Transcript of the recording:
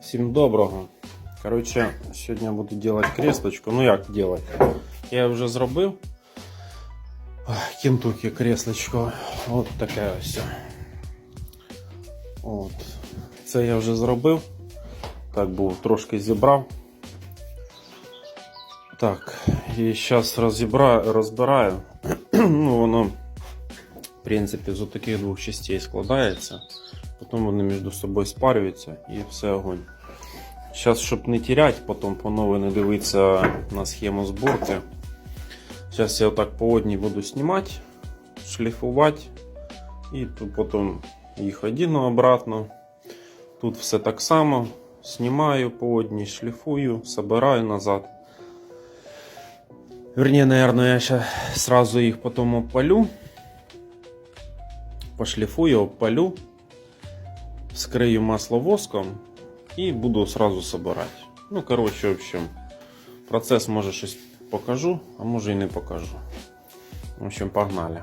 Всім доброго. Коротше, сьогодні буду делать креслочку. Ну як делать? Я вже зробив. Ой, Кентукі креслочку. От таке ось. От. Це я вже зробив. Так був, трошки зібрав. Так, і зараз розібраю, розбираю. ну, воно, в принципі, з таких двох частей складається. Потім вони між собою спарюються і все огонь. Зараз, щоб не терять, потім по новій не дивитися на схему зборки. Зараз я отак по одній буду знімати, шліфувати і потім їх одіну обратно. Тут все так само. Знімаю по одній, шліфую, собираю назад. Вернее, наверное, я сейчас сразу их потом опалю. Пошлифую, опалю. Скрию масло воском и буду сразу собирать. Ну, короче, в общем, процесс, может, щось покажу, а може і не покажу. В общем, погнали.